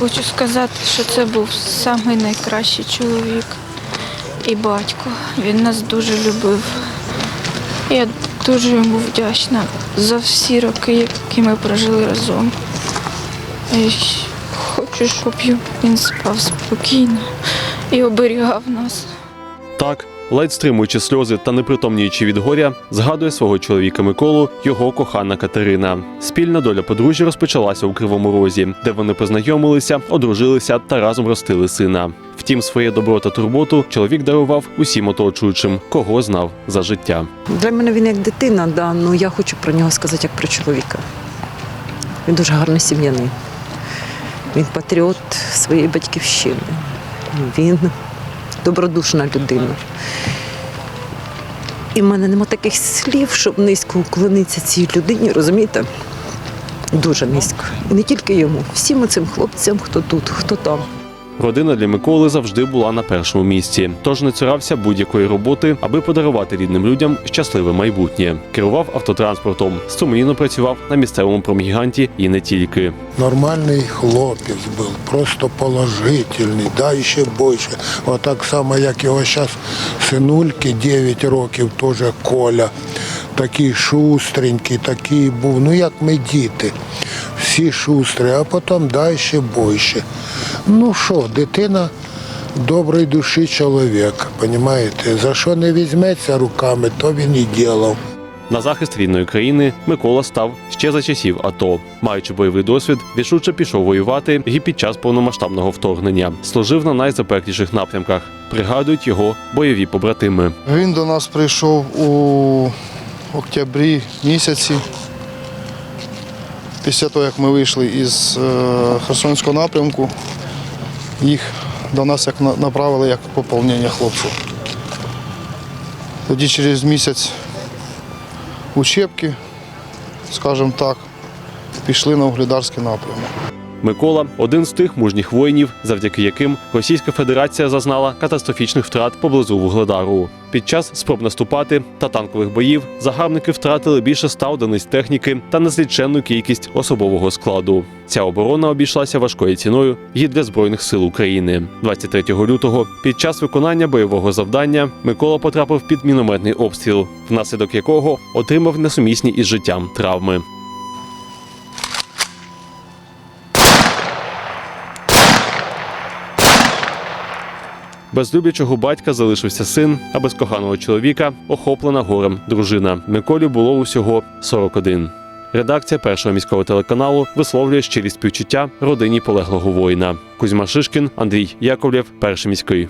Хочу сказати, що це був самий найкращий чоловік і батько. Він нас дуже любив. Я дуже йому вдячна за всі роки, які ми прожили разом. І хочу, щоб він спав спокійно і оберігав нас. Так, ледь стримуючи сльози та непритомніючи від горя, згадує свого чоловіка Миколу його кохана Катерина. Спільна доля подружжя розпочалася у Кривому Розі, де вони познайомилися, одружилися та разом ростили сина. Втім, своє добро та турботу чоловік дарував усім оточуючим, кого знав за життя. Для мене він як дитина, да, ну я хочу про нього сказати як про чоловіка. Він дуже гарний сім'янин. Він патріот своєї батьківщини. Він добродушна людина. І в мене нема таких слів, щоб низько уклонитися цій людині, розумієте? Дуже низько. І не тільки йому, всім цим хлопцям, хто тут, хто там. Родина для Миколи завжди була на першому місці, тож не цурався будь-якої роботи, аби подарувати рідним людям щасливе майбутнє. Керував автотранспортом, сумлінно працював на місцевому промгіганті і не тільки. Нормальный хлопец был, просто положительный, да, і ще більше. От так само, як його зараз синульки 9 років, теж Коля. Такий шустренький, такий був, ну як ми діти. Всі шустрі, а потім да, ще більше. Ну що, дитина доброї душі чоловік, розумієте? За що не візьметься руками, то він і ділав. На захист рідної країни Микола став ще за часів АТО. Маючи бойовий досвід, рішуче пішов воювати і під час повномасштабного вторгнення. Служив на найзапекліших напрямках. Пригадують його бойові побратими. Він до нас прийшов у октябрі місяці. Після того, як ми вийшли із е, Херсонського напрямку, їх до нас як направили як поповнення хлопців. Тоді через місяць учебки, скажімо так, пішли на углідарський напрямок. Микола один з тих мужніх воїнів, завдяки яким Російська Федерація зазнала катастрофічних втрат поблизу Вугледару. Під час спроб наступати та танкових боїв загарбники втратили більше ста одиниць техніки та незліченну кількість особового складу. Ця оборона обійшлася важкою ціною і для збройних сил України. 23 лютого під час виконання бойового завдання Микола потрапив під мінометний обстріл, внаслідок якого отримав несумісні із життям травми. Без люблячого батька залишився син, а без коханого чоловіка охоплена горем дружина. Миколі було усього 41. Редакція першого міського телеканалу висловлює щирі співчуття родині полеглого воїна. Кузьма Шишкін, Андрій Яковлєв, перший міський.